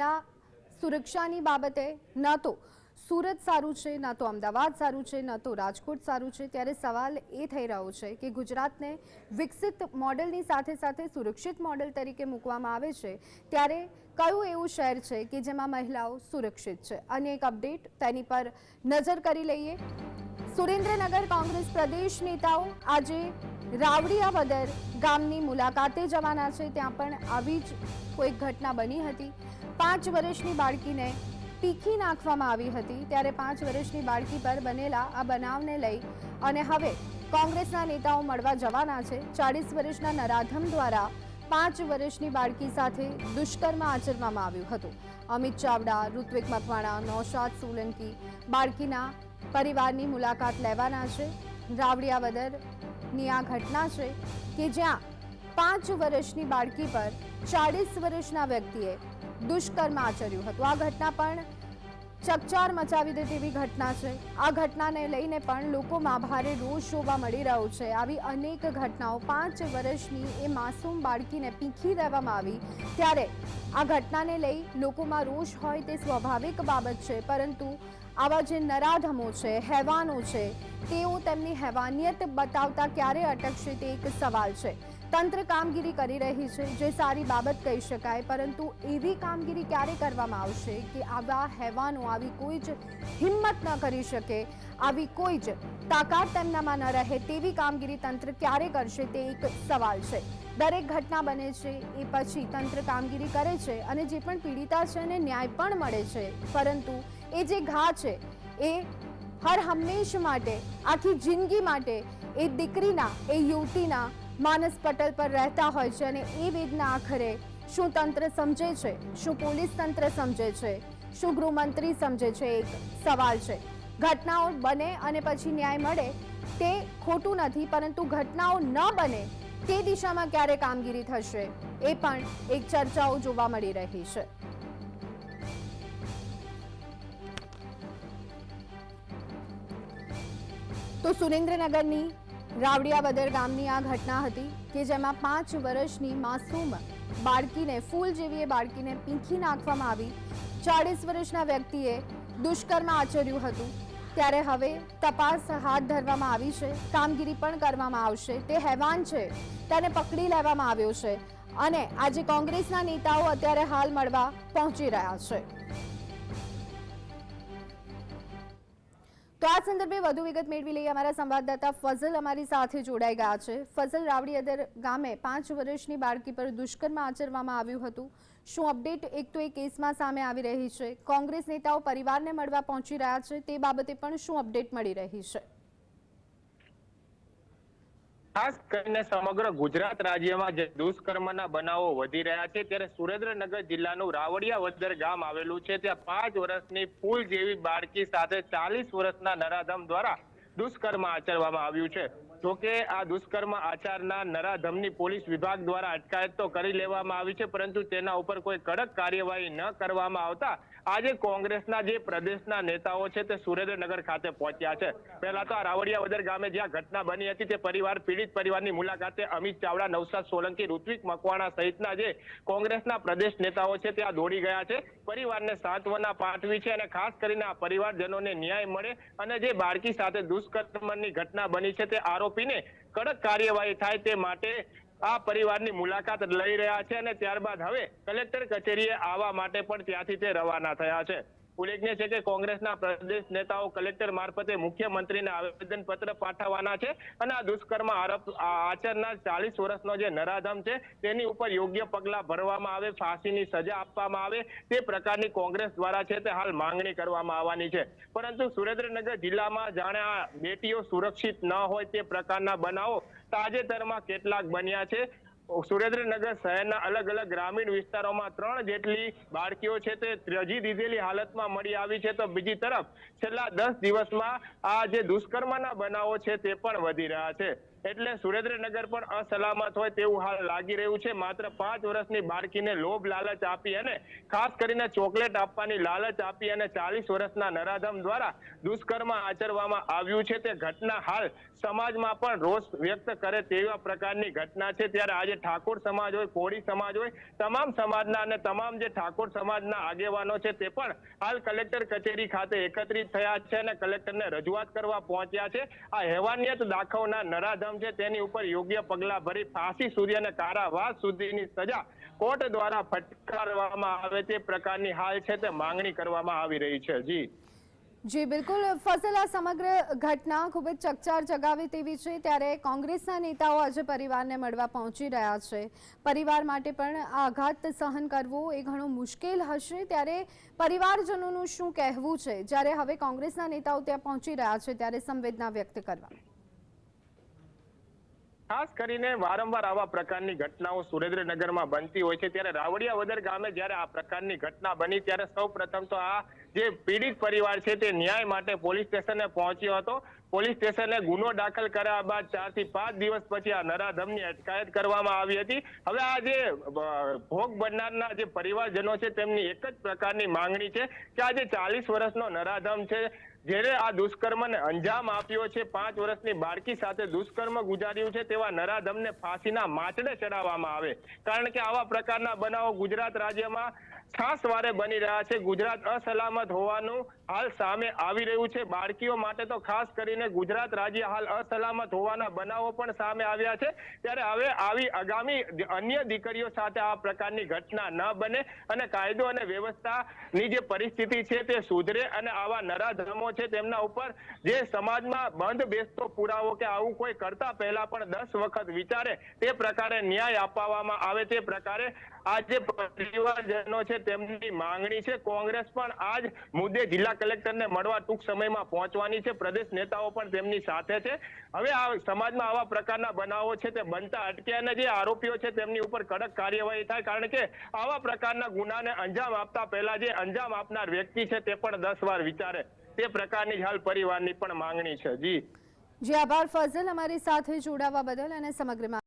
સટ્ટા સુરક્ષાની બાબતે ન તો સુરત સારું છે, ન તો અમદાવાદ સારું છે, ન તો રાજકોટ સારું છે. ત્યારે સવાલ એ થઈ રહ્યો છે કે ગુજરાતને વિકસિત મોડેલની સાથે સાથે સુરક્ષિત મોડેલ તરીકે મૂકવામાં આવે છે. ત્યારે કયું એવું શહેર છે કે જેમાં મહિલાઓ સુરક્ષિત છે? અને એક અપડેટ તેની પર નજર કરી લઈએ. સુરેન્દ્રનગર કોંગ્રેસ પ્રદેશ નેતાઓ આજે રાવડિયાવદર ગામની મુલાકાતે જવાના છે. ત્યાં પણ આવી જ કોઈક ઘટના બની હતી. પાંચ વર્ષની બાળકીને પીખી નાખવામાં આવી હતી. ત્યારે પાંચ વર્ષની બાળકી પર બનેલા આ બનાવને લઈ અને હવે કોંગ્રેસના નેતાઓ મળવા જવાના છે. ચાળીસ વર્ષના નરાધમ દ્વારા પાંચ વર્ષની બાળકી સાથે દુષ્કર્મ આચરવામાં આવ્યું હતું. અમિત ચાવડા, ઋત્વિક મકવાણા, નૌશાદ સોલંકી બાળકીના પરિવારની મુલાકાત લેવાના છે. રાવડિયાવદરની આ ઘટના છે કે જ્યાં પાંચ વર્ષની બાળકી પર ચાળીસ વર્ષના વ્યક્તિએ દુષ્કર્મ આચર્યું હતું. આ ઘટના પણ ચકચાર મચાવી દે તેવી ઘટના છે. આ ઘટનાને લઈને પણ લોકોમાં ભારે રોષ જોવા મળી રહ્યો છે. આવી અનેક ઘટનાઓ પાંચ વર્ષની એ માસૂમ બાળકીને પીખી દેવામાં આવી. ત્યારે આ ઘટનાને લઈ લોકોમાં રોષ હોય તે સ્વાભાવિક બાબત છે. પરંતુ આવા જે નરાધમો છે, હેવાનો છે, તેઓ તેમની હેવાનિયત બતાવતા ક્યારે અટકશે તે એક સવાલ છે. તંત્ર કામગીરી કરી રહી છે, જે સારી બાબત કહી શકાય, પરંતુ એવી કામગીરી ક્યારે કરવામાં આવશે કે આવા હેવાનો આવી કોઈ જ હિંમત ન કરી શકે, આવી કોઈ જ તાકાત તેમનામાં ન રહે, તેવી કામગીરી તંત્ર ક્યારે કરશે તે એક સવાલ છે. દરેક ઘટના બને છે, એ પછી તંત્ર કામગીરી કરે છે અને જે પણ પીડિતા છે એને ન્યાય પણ મળે છે. પરંતુ એ જે ઘા છે, એ હર હંમેશ માટે, આખી જિંદગી માટે, એ દીકરીના, એ યુવતીના માનસ પટલ પર રહેતા હોય છે અને એ વેદના આખરે શું તંત્ર સમજે છે? શું પોલીસ તંત્ર સમજે છે? શું ગૃહમંત્રી સમજે છે? એક સવાલ છે. ઘટનાઓ બને અને પછી ન્યાય મળે તે ખોટું નથી, પરંતુ ઘટનાઓ ન બને તે દિશામાં ક્યારે કામગીરી થશે? એ પણ એક ચર્ચાઓ જોવા મળી રહી છે. તો સુરેન્દ્રનગરની રાવડિયાવદર ગામની આ ઘટના હતી કે જેમાં પાંચ વર્ષની માસૂમ બાળકીને ફૂલ જેવી બાળકીને પીંખી નાખવામાં આવી. ચાળીસ વર્ષના વ્યક્તિએ દુષ્કર્મ આચર્યું હતું. ત્યારે હવે તપાસ હાથ ધરવામાં આવી છે, કામગીરી પણ કરવામાં આવશે. તે હેવાન છે, તેને પકડી લેવામાં આવ્યો છે અને આજે કોંગ્રેસના નેતાઓ અત્યારે હાલ મળવા પહોંચી રહ્યા છે. તો આ સંદર્ભે વધુ વિગત મેળવી લઈએ અમારા સંવાદદાતા ફઝલ અમારી સાથે જોડાઈ ગયા છે. ફઝલ રાવડીયદર ગામે પાંચ વર્ષની બાળકી પર દુષ્કર્મ આચરવામાં આવ્યું હતું. શું અપડેટ એક તો એ કેસમાં સામે આવી રહી છે. કોંગ્રેસ નેતાઓ પરિવારને મળવા પહોંચી રહ્યા છે. તે બાબતે પણ શું અપડેટ મળી રહી છે? ખાસ કરીને સમગ્ર ગુજરાત રાજ્યમાં જે દુષ્કર્મના બનાવો વધી રહ્યા છે, ત્યારે સુરેન્દ્રનગર જિલ્લાનું રાવડિયાવદર ગામ આવેલું છે. ત્યાં પાંચ વર્ષની ફૂલ જેવી બાળકી સાથે ચાલીસ વર્ષના નરાધમ દ્વારા દુષ્કર્મ આચરવામાં આવ્યું છે. જોકે આ દુષ્કર્મ આચારના નરાધમની પોલીસ વિભાગ દ્વારા અટકાયત તો કરી લેવામાં આવી છે, પરંતુ તેના ઉપર કોઈ કડક કાર્યવાહી ન કરવામાં આવતા આજે કોંગ્રેસના જે પ્રદેશના નેતાઓ છે તે સુરેન્દ્રનગર ખાતે પહોંચ્યા છે. પહેલા તો આ રાવડિયાવદર ગામે જ્યાં ઘટના બની હતી, તે પરિવાર, પીડિત પરિવારની મુલાકાતે અમિત ચાવડા, નવસાદ સોલંકી, ઋત્વિક મકવાણા સહિતના જે કોંગ્રેસના પ્રદેશ નેતાઓ છે ત્યાં દોડી ગયા છે. પરિવારને સાંત્વના પાઠવી છે અને ખાસ કરીને આ પરિવારજનોને ન્યાય મળે અને જે બાળકી સાથે દુષ્કર્મની ઘટના બની છે તે આરોપીને કડક કાર્યવાહી થાય તે માટે આ પરિવારની મુલાકાત લઈ રહ્યા છે અને ત્યારબાદ હવે કલેક્ટર કચેરીએ આવવા માટે પણ ત્યાંથી તે રવાના થયા છે. ઉલ્લેખનીય છે કે કોંગ્રેસના પ્રદેશ નેતાઓ કલેક્ટર મારફતે મુખ્યમંત્રીને આવેદન પત્ર પાઠવવાના છે અને આ દુષ્કર્મ આરોપ આચરનાર ચાલીસ વર્ષનો જે નરાધમ છે તેની ઉપર યોગ્ય પગલા ભરવામાં આવે, ફાંસીની સજા આપવામાં આવે, તે પ્રકારની કોંગ્રેસ દ્વારા છે તે હાલ માંગણી કરવામાં આવવાની છે. પરંતુ સુરેન્દ્રનગર જિલ્લામાં જાણે આ બેટીઓ સુરક્ષિત ન હોય તે પ્રકારના બનાવો તાજેતરમાં કેટલાક બન્યા છે. સુરેન્દ્રનગર શહેરના અલગ અલગ ગ્રામીણ વિસ્તારોમાં ત્રણ જેટલી બાળકીઓ છે તે ત્રજી દીધેલી હાલતમાં મળી આવી છે. તો બીજી તરફ છેલ્લા દસ દિવસમાં આ જે દુષ્કર્મના બનાવો છે તે પણ વધી રહ્યા છે. એટલે સુરેન્દ્રનગર પણ અસલામત હોય તેવું હાલ લાગી રહ્યું છે. માત્ર પાંચ વર્ષની બાળકીને લોભ, લાલચ આપી અને ખાસ કરીને ચોકલેટ આપવાની લાલચ આપી અને ચાલીસ વર્ષના નરાધમ દ્વારા દુષ્કર્મ આચરવામાં આવ્યું છે. તે ઘટના હાલ સમાજમાં પણ રોષ વ્યક્ત કરે તેવા પ્રકારની ઘટના છે. ત્યારે આજે ઠાકોર સમાજ હોય, કોળી સમાજ હોય, તમામ સમાજના અને તમામ જે ઠાકોર સમાજના આગેવાનો છે તે પણ હાલ કલેક્ટર કચેરી ખાતે એકત્રિત થયા છે અને કલેક્ટરને રજૂઆત કરવા પહોંચ્યા છે. આ હેવાનિયત દાખવના નરાધમ છે, તેની ઉપર યોગ્ય પગલા ભરી ફાંસી સુધી અને કારાવાસ સુધીની સજા કોર્ટ દ્વારા ફટકારવામાં આવે તે પ્રકારની હાલ છે તે માંગણી કરવામાં આવી રહી છે. જી. જી, બિલકુલ. ફસલ આ સમગ્ર ઘટના ખૂબ જ ચકચાર જગાવે તેવી છે, ત્યારે કોંગ્રેસના નેતાઓ આજે પરિવારને મળવા પહોંચી રહ્યા છે. પરિવાર માટે પણ આઘાત સહન કરવો એ ઘણું મુશ્કેલ હશે, ત્યારે પરિવારજનોનું શું કહેવું છે? જ્યારે હવે કોંગ્રેસના નેતાઓ ત્યાં પહોંચી રહ્યા છે, ત્યારે સંવેદના વ્યક્ત કરવા. ખાસ કરીને વારંવાર આવા પ્રકારની ઘટનાઓ સુરેન્દ્રનગરમાં બનતી હોય છે. ત્યારે રાવડિયા વદર ગામે જ્યારે આ પ્રકારની ઘટના બની, ત્યારે સૌ પ્રથમ તો આ જે પીડિત પરિવાર છે તે ન્યાય માટે પોલીસ સ્ટેશને પહોંચ્યો હતો. પોલીસ સ્ટેશને ગુનો દાખલ કર્યા બાદ ચારથી પાંચ દિવસ પછી આ નરાધમની અટકાયત કરવામાં આવી હતી. હવે આ જે ભોગ બનનારના જે પરિવારજનો છે તેમની એક જ પ્રકારની માંગણી છે કે આ જે ચાલીસ વર્ષનો નરાધમ છે જેને આ દુષ્કર્મને અંજામ આપ્યો છે, પાંચ વર્ષની બાળકી સાથે દુષ્કર્મ ગુજાર્યું છે, તેવા નરાધમને ફાંસીના માચડે ચડાવવામાં આવે. કારણ કે આવા પ્રકારના બનાવો ગુજરાત રાજ્યમાં ખાસ વારે બની રહ્યા છે. ગુજરાત અસલામત હોવાનું હાલ સામે આવી રહ્યું છે. બાળકીઓ માટે તો ખાસ કરીને ગુજરાત રાજ્ય હાલ અસલામત હોવાના બનાવો પણ સામે આવ્યા છે. ત્યારે હવે આવી આગામી અન્ય દીકરીઓ સાથે આ પ્રકારની ઘટના ન બને અને કાયદો અને વ્યવસ્થાની જે પરિસ્થિતિ છે તે સુધરે અને આવા નરાધમો છે તેમના ઉપર જે સમાજમાં બંધ બેસતો પુરાવો કે આવું કોઈ કરતા પહેલા પણ દસ વખત વિચારે તે પ્રકારે ન્યાય અપાવવામાં આવે તે પ્રકારે આ જે પરિવારજનો છે તેમની માંગણી છે. કોંગ્રેસ પણ આજ મુદ્દે જિલ્લા કલેક્ટરને મળવા ટૂંક સમયમાં પહોંચવાની છે. પ્રદેશ નેતાઓ પણ તેમની સાથે છે. હવે આ સમાજમાં આવા પ્રકારના બનાવો છે તે બનતા અટકે અને જે આરોપીઓ છે તેમની ઉપર કડક કાર્યવાહી થાય. કારણ કે આવા પ્રકારના ગુનાને અંજામ આપતા પહેલા જે અંજામ આપનાર વ્યક્તિ છે તે પણ દસ વાર વિચારે. તે પ્રકારની હાલ પરિવારની પણ માંગણી છે. જી. જી, આભાર ફઝલ. અમારી સાથે જોડાવા બદલ અને સમગ્ર